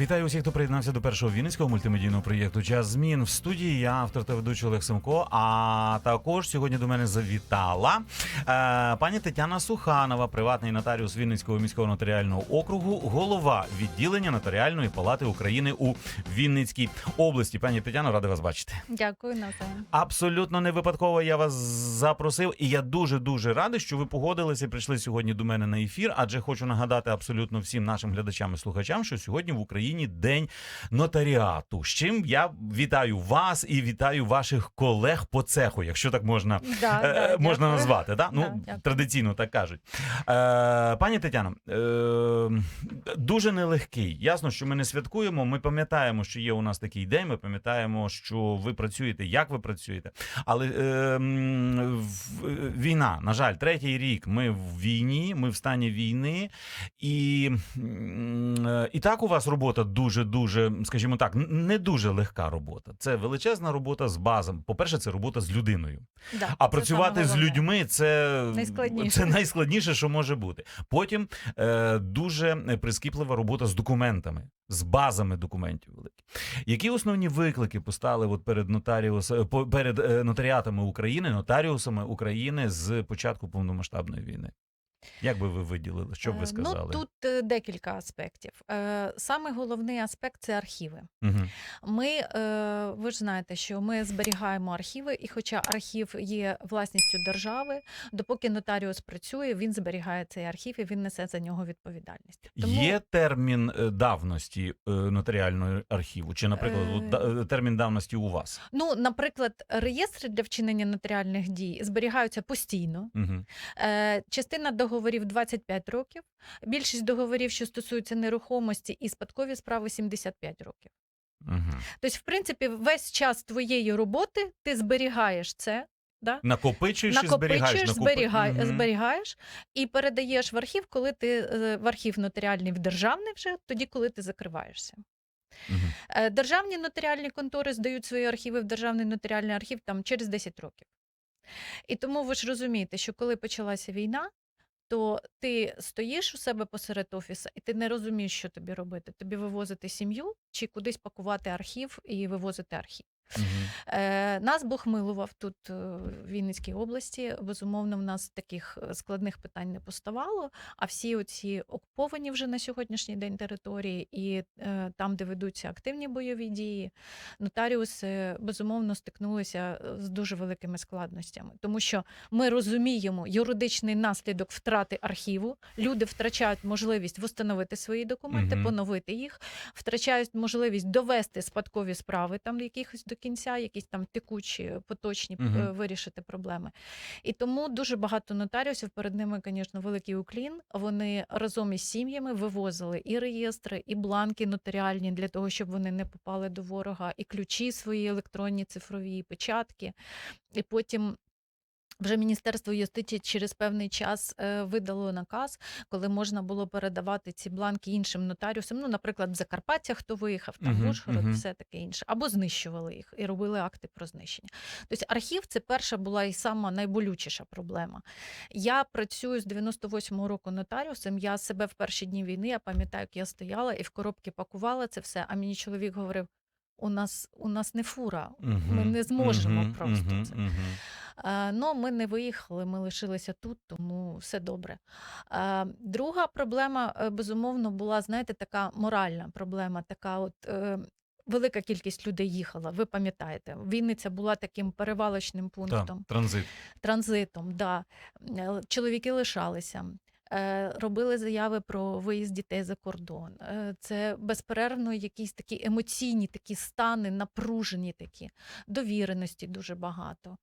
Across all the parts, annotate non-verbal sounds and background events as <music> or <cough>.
Вітаю усіх, хто приєднався до першого вінницького мультимедійного проєкту Час змін в студії. Я автор та ведучий Олег Семко. А також сьогодні до мене завітала е, пані Тетяна Суханова, приватний нотаріус Вінницького міського нотаріального округу, голова відділення нотаріальної палати України у Вінницькій області. Пані Тетяно, радий вас бачити. Дякую навзаєм. Абсолютно не випадково я вас запросив, і я дуже дуже радий, що ви погодилися і прийшли сьогодні до мене на ефір. Адже хочу нагадати абсолютно всім нашим глядачам і слухачам, що сьогодні в Україні день нотаріату. З чим я вітаю вас і вітаю ваших колег по цеху, якщо так можна Да, е, да, можна дякую. назвати. Да? Ну, Да, дякую. традиційно так кажуть. Е, пані Тетяно, е, дуже нелегкий. Ясно, що ми не святкуємо. Ми пам'ятаємо, що є у нас такий день. Ми пам'ятаємо, що ви працюєте, як ви працюєте. Але е, е, війна, на жаль, третій рік. Ми в війні, ми в стані війни, і, е, і так у вас робота дуже, дуже, скажімо так, не дуже легка робота. Це величезна робота з базом. По-перше, це робота з людиною. Да, А працювати з людьми це Найскладніше. це найскладніше, що може бути. Потім е, дуже прискіплива робота з документами, з базами документів великих. Які основні виклики постали от перед нотаріус, е, по- перед е, нотаріатами України, нотаріусами України з початку повномасштабної війни? Як би ви виділили? Що б ви Е, сказали? Ну, тут е, декілька аспектів. Е, Саме головний аспект це архіви. Угу. Ми, ви ж знаєте, що ми зберігаємо архіви, і хоча архів є власністю держави, допоки нотаріус працює, він зберігає цей архів і він несе за нього відповідальність. Є термін давності нотаріального архіву? Чи, наприклад, Е, термін давності у вас? Ну, наприклад, реєстри для вчинення нотаріальних дій зберігаються постійно. Угу. Частина договорів 25 років, більшість договорів, що стосуються нерухомості і спадкові справи 75 років. Угу. Тобто, в принципі, весь час твоєї роботи ти зберігаєш це. Да? Накопичуєш, і зберігаєш. Накопичуєш, зберігай, зберігаєш і передаєш в архів, коли ти е, в архів нотаріальний в державний вже тоді, коли ти закриваєшся. Е, Державні нотаріальні контори здають свої архіви в державний нотаріальний архів там через 10 років. І тому ви ж розумієте, що коли почалася війна, то ти стоїш у себе посеред офіса, і ти не розумієш, що тобі робити. Тобі вивозити сім'ю чи кудись пакувати архів і вивозити архів. Е, нас Бог милував тут е, в Вінницькій області. Безумовно, в нас таких е, складних питань не поставало. А всі оці окуповані вже на сьогоднішній день території, і е, там, де ведуться активні бойові дії, нотаріуси безумовно стикнулися з дуже великими складностями, тому що ми розуміємо юридичний наслідок втрати архіву. Люди втрачають можливість встановити свої документи, Мгм. поновити їх, втрачають можливість довести спадкові справи там якихось до кінця, якісь там текучі, поточні Мгм. е, вирішити проблеми. І тому дуже багато нотаріусів перед ними, звісно, великий уклін. Вони разом із сім'ями вивозили і реєстри, і бланки нотаріальні для того, щоб вони не попали до ворога, і ключі свої електронні, цифрові, і печатки. І потім. Вже Міністерство юстиції через певний час е, видало наказ, коли можна було передавати ці бланки іншим нотаріусам. Ну, наприклад, в Закарпаття, хто виїхав, там Мгм, в Ужгород, мгм. все таке інше, або знищували їх і робили акти про знищення. Тобто архів це перша була і сама найболючіша проблема. Я працюю з 98-го року нотаріусом. Я себе в перші дні війни, я пам'ятаю, як я стояла і в коробки пакувала це все. А мені чоловік говорив: у нас у нас не фура, ми не зможемо Мгм. просто Мгм. це. Мгм. Е, Ну, ми не виїхали, ми лишилися тут, тому все добре. Е, Друга проблема, е, безумовно, була, знаєте, така моральна проблема, така от. е, Велика кількість людей їхала. Ви пам'ятаєте, Вінниця була таким перевалочним Так, пунктом, транзит. транзитом. Да. Е, Чоловіки лишалися, е, робили заяви про виїзд дітей за кордон. Е, Це безперервно якісь такі емоційні такі стани, напружені такі, довіреності дуже багато.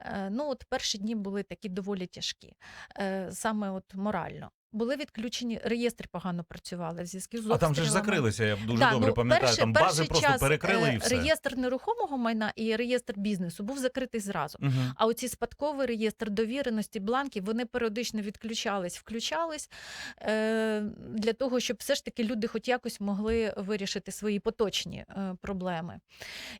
Е, Ну, от перші дні були такі доволі тяжкі, е, саме от морально. Були відключені, реєстри погано працювали в зв'язку з А там же ж закрилися, я дуже Да, добре ну, пам'ятаю. там бази просто час, перекрили е, і все. Реєстр нерухомого майна і реєстр бізнесу був закритий зразу. Мгм. А оці спадковий реєстр довіреності, бланки, вони періодично відключались, включались е, для того, щоб все ж таки люди хоч якось могли вирішити свої поточні е, проблеми.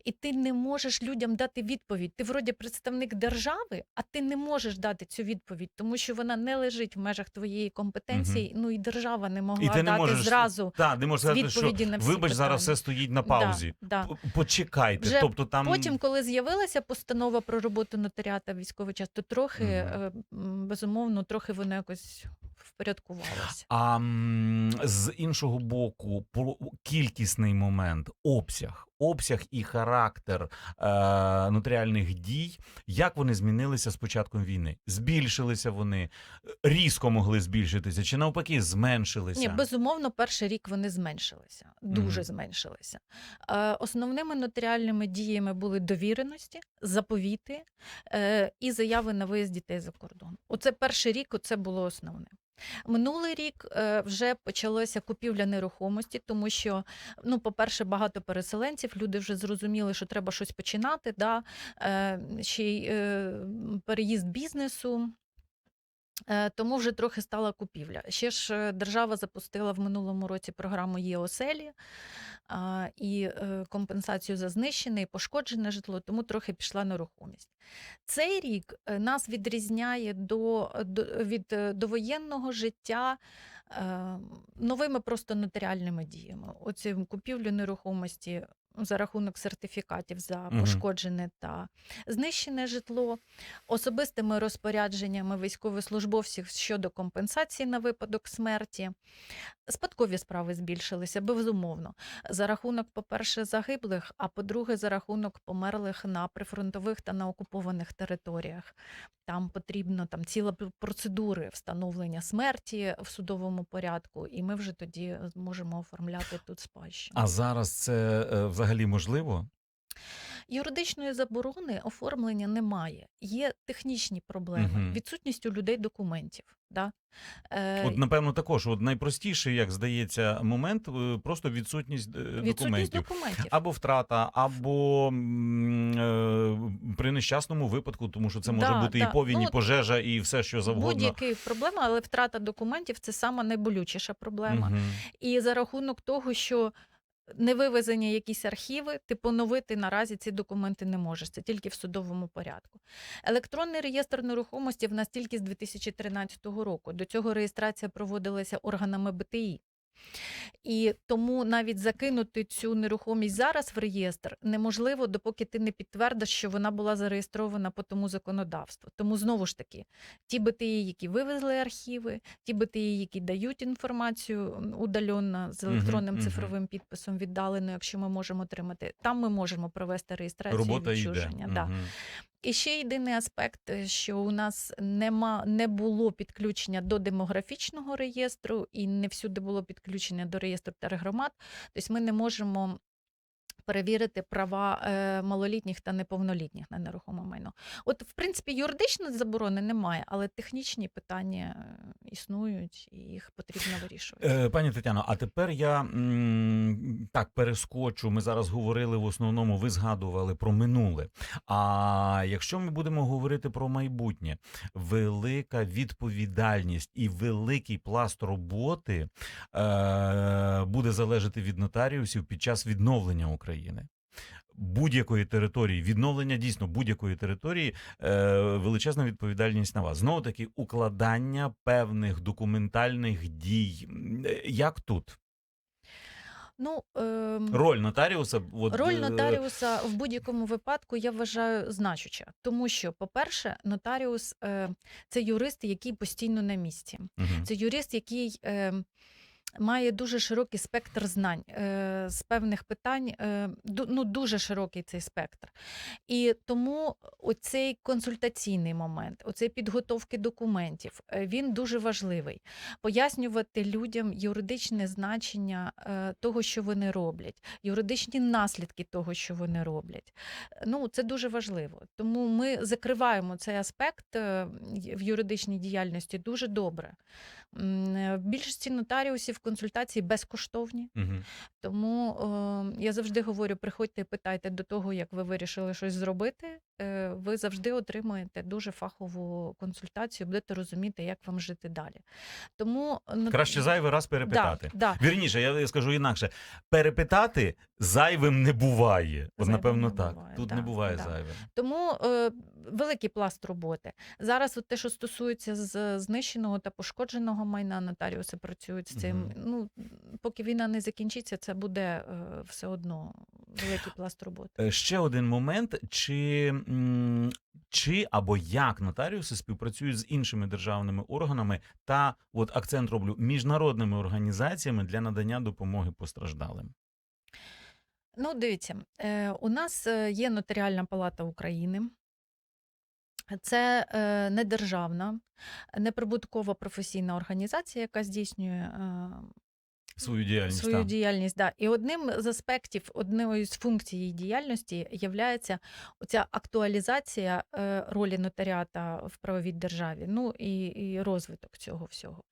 І ти не можеш людям дати відповідь. Ти вроді представник держави, а ти не можеш дати цю відповідь, тому що вона не лежить в межах твоєї компетенції. Компетенцій. Ну і держава не могла І ти не дати можеш зразу та, не можеш сказати, що відповіді на всі вибач, зараз все стоїть на паузі. Да, да. Почекайте. Вже тобто там Потім, коли з'явилася постанова про роботу нотаріата військовий час, то трохи угу. безумовно, трохи воно якось впорядкувалося. А з іншого боку, кількісний момент, обсяг, обсяг і характер е, нотаріальних дій, як вони змінилися з початком війни? Збільшилися вони, різко могли збільшитися, чи навпаки, зменшилися? Ні, безумовно, перший рік вони зменшилися, дуже Мгм. зменшилися. Е, основними нотаріальними діями були довіреності, заповіти е, і заяви на виїзд дітей за кордон. Оце перший рік, оце було основне. Минулий рік е, вже почалася купівля нерухомості, тому що, ну, по-перше, багато переселенців, люди вже зрозуміли, що треба щось починати, да? е, ще й е, переїзд бізнесу. Тому вже трохи стала купівля. Ще ж держава запустила в минулому році програму «Є а, і е, компенсацію за знищене і пошкоджене житло, тому трохи пішла нерухомість. Цей рік е, нас відрізняє до, до, від е, довоєнного життя е, новими просто нотаріальними діями. Оці купівлю нерухомості за рахунок сертифікатів за пошкоджене та знищене житло, особистими розпорядженнями військовослужбовців щодо компенсації на випадок смерті. Спадкові справи збільшилися, безумовно. За рахунок, по-перше, загиблих, а по-друге, за рахунок померлих на прифронтових та на окупованих територіях. Там потрібно там ціла процедури встановлення смерті в судовому порядку, і ми вже тоді зможемо оформляти тут спадщину. А зараз це е, взагалі можливо? Юридичної заборони оформлення немає. Є технічні проблеми, Мгм. відсутність у людей документів. Да? Е, От, напевно, також от найпростіший, як здається, момент е, просто відсутність е, відсутність документів. документів. Або втрата, або е, при нещасному випадку, тому що це може Да, бути да. і повінь, Ну, і пожежа, і все, що завгодно. Будь-які проблеми, але втрата документів це сама найболючіша проблема. Мгм. І за рахунок того, що не вивезені якісь архіви, ти поновити наразі ці документи не можеш. Це тільки в судовому порядку. Електронний реєстр нерухомості в нас тільки з 2013 року. До цього реєстрація проводилася органами БТІ. І тому навіть закинути цю нерухомість зараз в реєстр неможливо, допоки ти не підтвердиш, що вона була зареєстрована по тому законодавству. Тому знову ж таки, ті БТІ, які вивезли архіви, ті БТІ, які дають інформацію удаленно з електронним мгм. цифровим підписом віддалено, якщо ми можемо отримати, там ми можемо провести реєстрацію Робота і йде. Да. Мгм. І ще єдиний аспект, е, що у нас нема, не було підключення до демографічного реєстру, і не всюди було підключення до реєстру тергромад. Тобто ми не можемо перевірити права е, малолітніх та неповнолітніх на нерухоме майно. От, в принципі, юридичної заборони немає, але технічні питання е, існують, і їх потрібно вирішувати. Е, Пані Тетяно, а тепер я так перескочу. Ми зараз говорили в основному, ви згадували про минуле. А якщо ми будемо говорити про майбутнє, велика відповідальність і великий пласт роботи е, буде залежати від нотаріусів під час відновлення України. Будь-якої території, відновлення дійсно будь-якої території, е, величезна відповідальність на вас. Знову таки, укладання певних документальних дій. Е, Як тут? Ну, ем, Роль нотаріуса? От, Роль е, нотаріуса в будь-якому випадку я вважаю значуща, тому що, по-перше, нотаріус е, це юрист, який постійно на місці. мгм. Це юрист, який е, має дуже широкий спектр знань е, з певних питань, е, ну дуже широкий цей спектр. І тому оцей консультаційний момент, оцей підготовки документів, е, він дуже важливий. Пояснювати людям юридичне значення е, того, що вони роблять, юридичні наслідки того, що вони роблять. Ну, це дуже важливо. Тому ми закриваємо цей аспект е, в юридичній діяльності дуже добре. Е, В більшості нотаріусів консультації безкоштовні, Мгм. тому е, я завжди говорю: приходьте і питайте до того, як ви вирішили щось зробити. е, Ви завжди отримуєте дуже фахову консультацію, будете розуміти, як вам жити далі. Тому ну, Краще зайвий раз перепитати. Да, да. Вірніше, я, я скажу інакше: перепитати зайвим не буває. От, Зайвим напевно, не так. буває, Тут да, не буває да. зайвим. Тому е, великий пласт роботи. Зараз, от те, що стосується з знищеного та пошкодженого майна, нотаріуси працюють з цим. Мгм. Ну, поки війна не закінчиться, це буде е, все одно великий пласт роботи. Е, Ще один момент: чи, чи або як нотаріуси співпрацюють з іншими державними органами та от акцент роблю міжнародними організаціями для надання допомоги постраждалим? Ну, дивіться, е, у нас є Нотаріальна палата України. Це е, недержавна, неприбуткова професійна організація, яка здійснює е, Свою діяльність свою так. діяльність. Да. І одним з аспектів, одною з функцій її діяльності є оця актуалізація е, ролі нотаріата в правовій державі, ну і, і розвиток цього всього.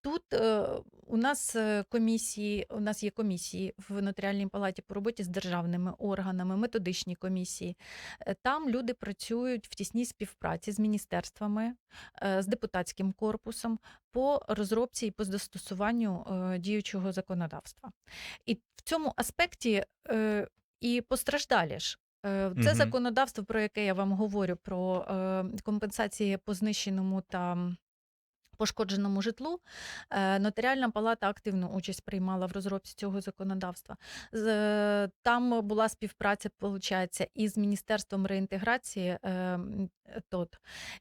Тут е, у нас е, комісії, у нас є комісії в нотаріальній палаті по роботі з державними органами, методичні комісії. Там люди працюють в тісній співпраці з міністерствами, з депутатським корпусом по розробці і по застосуванню е, діючого законодавства. І в цьому аспекті е, і постраждалі ж. Е, Це Мгм. законодавство, про яке я вам говорю, про компенсації по знищеному та пошкодженому житлу. Нотаріальна палата активну участь приймала в розробці цього законодавства. Там була співпраця, виходить, і з Міністерством реінтеграції ТОТ,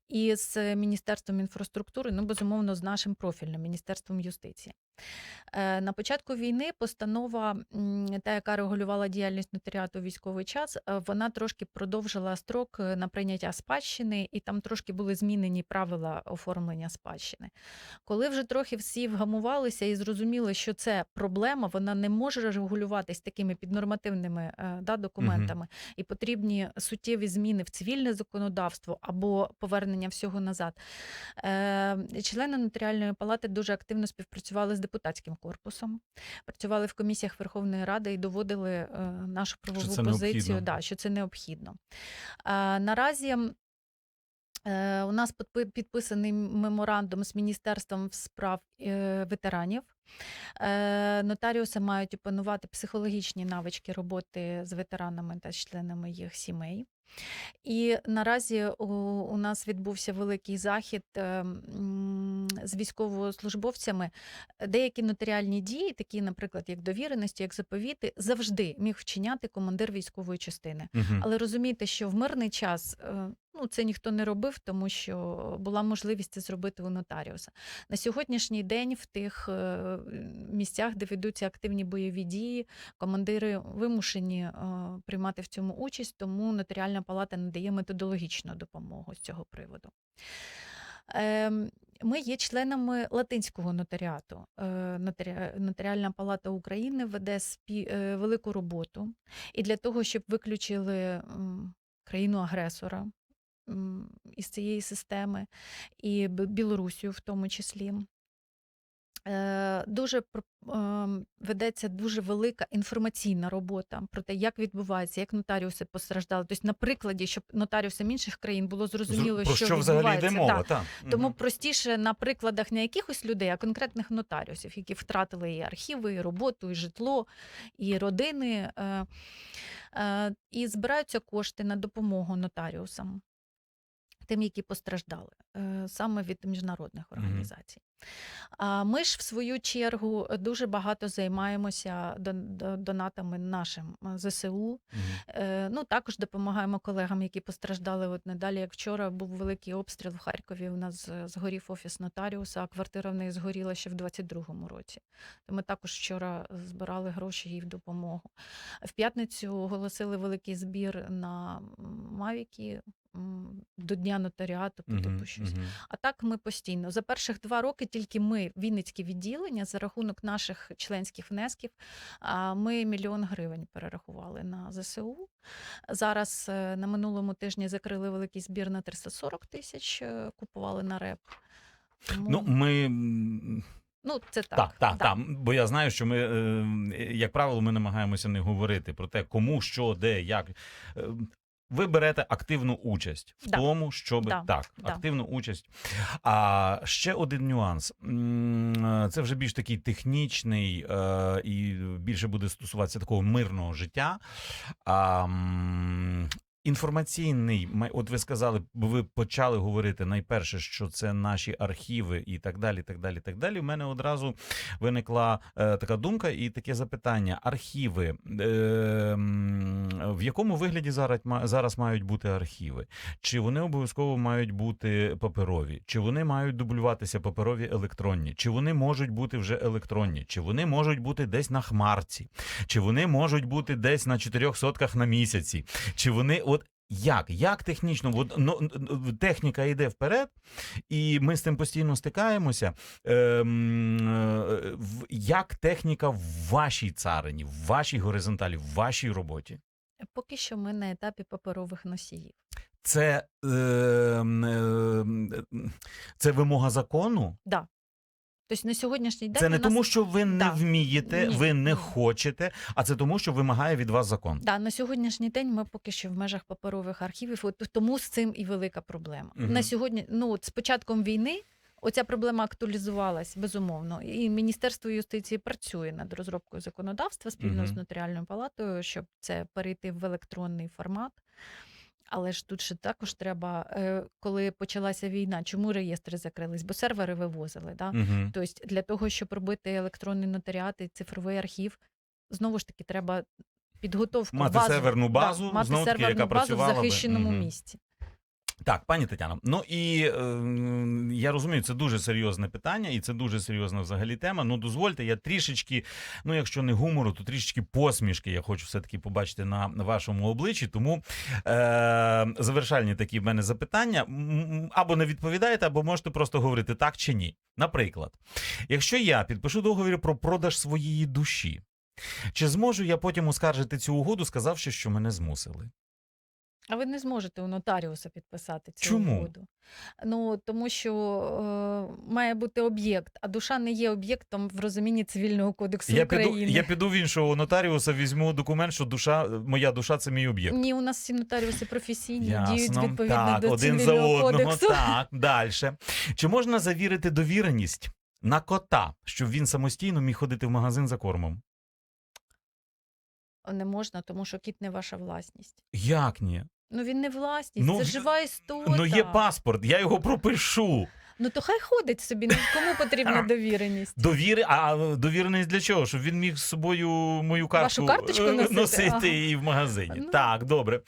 і з Міністерством інфраструктури, ну, безумовно, з нашим профільним Міністерством юстиції. Е, На початку війни постанова, та, яка регулювала діяльність нотаріату у військовий час, е, вона трошки продовжила строк на прийняття спадщини, і там трошки були змінені правила оформлення спадщини. Коли вже трохи всі вгамувалися і зрозуміли, що це проблема, вона не може регулюватись такими піднормативними е, да, документами, і потрібні суттєві зміни в цивільне законодавство або повернення всього назад. Е, Члени нотаріальної палати дуже активно співпрацювали з депутатським корпусом, працювали в комісіях Верховної Ради і доводили е, нашу правову це позицію, необхідно. да, що це необхідно. Е, Наразі У нас підписаний меморандум з Міністерством справ ветеранів. Нотаріуси мають опанувати психологічні навички роботи з ветеранами та членами їх сімей. І наразі у, у нас відбувся великий захід е, з військовослужбовцями. Деякі нотаріальні дії, такі, наприклад, як довіреності, як заповіти, завжди міг вчиняти командир військової частини. Угу. Але розумійте, що в мирний час е, ну, це ніхто не робив, тому що була можливість це зробити у нотаріуса. На сьогоднішній день в тих е, місцях, де ведуться активні бойові дії, командири вимушені е, приймати в цьому участь, тому нотаріальна палата надає методологічну допомогу з цього приводу. Ем, Ми є членами латинського нотаріату. Е, Нотаріальна палата України веде велику роботу. І для того, щоб виключили країну-агресора м, із цієї системи, і Білорусію в тому числі. Е, Дуже ем, ведеться дуже велика інформаційна робота про те, як відбувається, як нотаріуси постраждали. Тобто, на прикладі, щоб нотаріусам інших країн було зрозуміло, Про що, що взагалі йде мова? Так. Тому Мгм. простіше на прикладах не якихось людей, а конкретних нотаріусів, які втратили і архіви, і роботу, і житло, і родини. Е, е, І збираються кошти на допомогу нотаріусам, тим, які постраждали е, саме від міжнародних організацій. А Ми ж, в свою чергу, дуже багато займаємося донатами нашим ЗСУ. Е, Ну, також допомагаємо колегам, які постраждали. От недалі, як вчора, був великий обстріл в Харкові. У нас е, згорів офіс нотаріуса, а квартира в неї згоріла ще в 22-му році. То ми також вчора збирали гроші їй в допомогу. В п'ятницю оголосили великий збір на Мавіки до Дня нотаріату, по типу щось. А так ми постійно. За перших два роки тільки ми, Вінницьке відділення, за рахунок наших членських внесків, ми мільйон гривень перерахували на ЗСУ. Зараз е, на минулому тижні закрили великий збір на 340 тисяч, е, купували на реп. Тому, Ну, ми ну, це так. Так, так, так. Бо я знаю, що ми, е, як правило, ми намагаємося не говорити про те, кому, що, де, як. Ви берете активну участь в Да. тому, щоб Да, так, да. активну участь. А ще один нюанс. Е, Це вже більш такий технічний е, і більше буде стосуватися такого мирного життя. А, інформаційний, от ви сказали, ви почали говорити найперше, що це наші архіви і так далі. так далі, так далі. У мене одразу виникла е, така думка і таке запитання: архіви. Е, в якому вигляді зараз, зараз мають бути архіви? Чи вони обов'язково мають бути паперові? Чи вони мають дублюватися паперові електронні? Чи вони можуть бути вже електронні? Чи вони можуть бути десь на хмарці? Чи вони можуть бути десь на чотирьох сотках на місяці? Чи вони. Як? Як технічно? От, ну, техніка йде вперед, і ми з цим постійно стикаємося. Ем, е, як техніка в вашій царині, в вашій горизонталі, в вашій роботі? Поки що ми на етапі паперових носіїв. Це, е, е, це вимога закону? Да. Тобто на сьогоднішній день Це не нас... тому, що ви не Да. вмієте, Ні, ви не хочете, а це тому, що вимагає від вас закон. Да, на сьогоднішній день ми поки що в межах паперових архівів, от тому з цим і велика проблема. Мгм. На сьогодні, ну от з початком війни, оця проблема актуалізувалась безумовно. І Міністерство юстиції працює над розробкою законодавства спільно з нотаріальною палатою, щоб це перейти в електронний формат. Але ж тут ще також треба, е, коли почалася війна, чому реєстри закрились? Бо сервери вивозили. Да? Угу. Тобто для того, щоб робити електронний нотаріат і цифровий архів, знову ж таки, треба підготовку Мати базу, серверну базу, мати знову серверну яка базу в захищеному Мгм. місці. Так, пані Тетяно. Ну і е, я розумію, це дуже серйозне питання, і це дуже серйозна взагалі тема. Ну, дозвольте, я трішечки, ну якщо не гумору, то трішечки посмішки я хочу все-таки побачити на вашому обличчі. Тому е, завершальні такі в мене запитання. Або не відповідаєте, або можете просто говорити так чи ні. Наприклад, якщо я підпишу договір про продаж своєї душі, чи зможу я потім оскаржити цю угоду, сказавши, що мене змусили? А ви не зможете у нотаріуса підписати цю Чому? угоду. Ну тому що е, має бути об'єкт, а душа не є об'єктом в розумінні цивільного кодексу Я піду, я піду в іншого нотаріуса, візьму документ, що душа, моя душа це мій об'єкт. Ні, у нас всі нотаріуси професійні, діють відповідно так, до один за одного. кодексу. Так, далі. Чи можна завірити довіреність на кота, щоб він самостійно міг ходити в магазин за кормом? Не можна, тому що кіт не ваша власність. Як ні? Ну він не власність, Ну, це жива істота. Ну є паспорт, я його пропишу. Ну то хай ходить собі. ну, Кому потрібна <laughs> довіреність? Довіри, а довіреність для чого? Щоб він міг з собою мою картку Вашу карточку е, носити? носити Ага. і в магазині. Ну. Так, добре.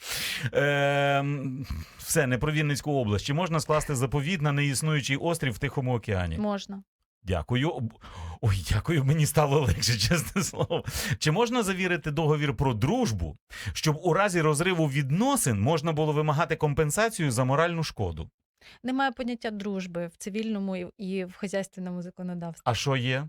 Ем, все, не про Вінницьку область. Чи можна скласти заповіт на неіснуючий острів в Тихому океані? Можна. Дякую. Ой, дякую, мені стало легше, <laughs> чесне слово. Чи можна завірити договір про дружбу, щоб у разі розриву відносин можна було вимагати компенсацію за моральну шкоду? Немає поняття дружби в цивільному і- в хазяйственному законодавстві. А що є?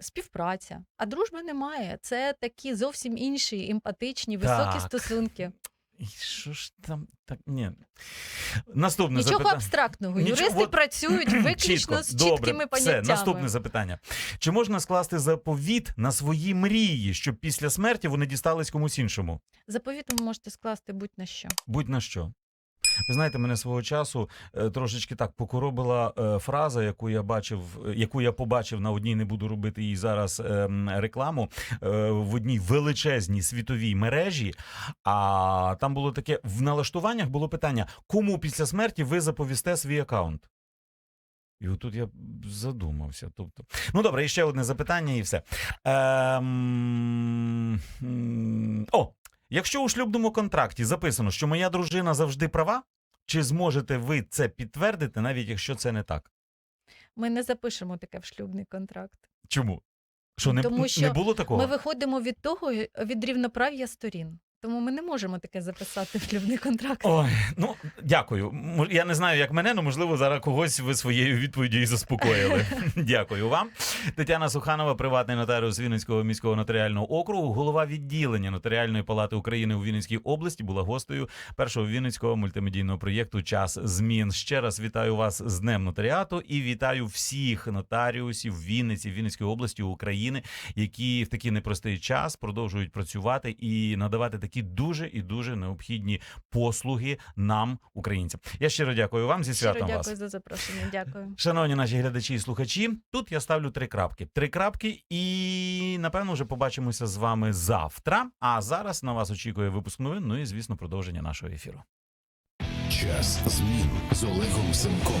Співпраця. А дружби немає. Це такі зовсім інші емпатичні, Так. високі стосунки. І Що ж там так? Ні. Наступне Нічого запитання. абстрактного. Нічого- Юристи от- працюють <clears throat> виключно Чітко, з добре, чіткими все, наступне запитання. Чи можна скласти заповіт на свої мрії, щоб після смерті вони дістались комусь іншому? Заповіт ви можете скласти будь-на що. Будь на що. Ви знаєте, мене свого часу е, трошечки так покоробила е, фраза, яку я бачив, е, яку я побачив на одній, не буду робити їй зараз е, рекламу в одній величезній світовій мережі. А там було таке: в налаштуваннях було питання: кому після смерті ви заповісте свій аккаунт? І отут я задумався. Тобто, ну добре, і ще одне запитання, і все. Ем... О, Якщо у шлюбному контракті записано, що моя дружина завжди права, чи зможете ви це підтвердити, навіть якщо це не так? Ми не запишемо таке в шлюбний контракт. Чому? Що не, Тому що не було такого? Ми виходимо від того, від рівноправ'я сторін. Тому ми не можемо таке записати в шлюбний контракт. Ой, ну дякую. Я не знаю, як мене, але можливо зараз когось ви своєю відповіддю і заспокоїли. <laughs> Дякую вам. Тетяна Суханова, приватний нотаріус Вінницького міського нотаріального округу, голова відділення Нотаріальної палати України у Вінницькій області, була гостею першого вінницького мультимедійного проєкту Час змін. Ще раз вітаю вас з Днем нотаріату і вітаю всіх нотаріусів Вінниці, Вінницької області України, які в такий непростий час продовжують працювати і надавати такі ті дуже і дуже необхідні послуги нам, українцям. Я щиро дякую вам зі Щиро святом дякую вас. за запрошення. Дякую. Шановні наші глядачі і слухачі, тут я ставлю три крапки. Три крапки, і напевно вже побачимося з вами завтра. А зараз на вас очікує випуск новин. Ну і звісно, продовження нашого ефіру. Час змін з Олегом Семком.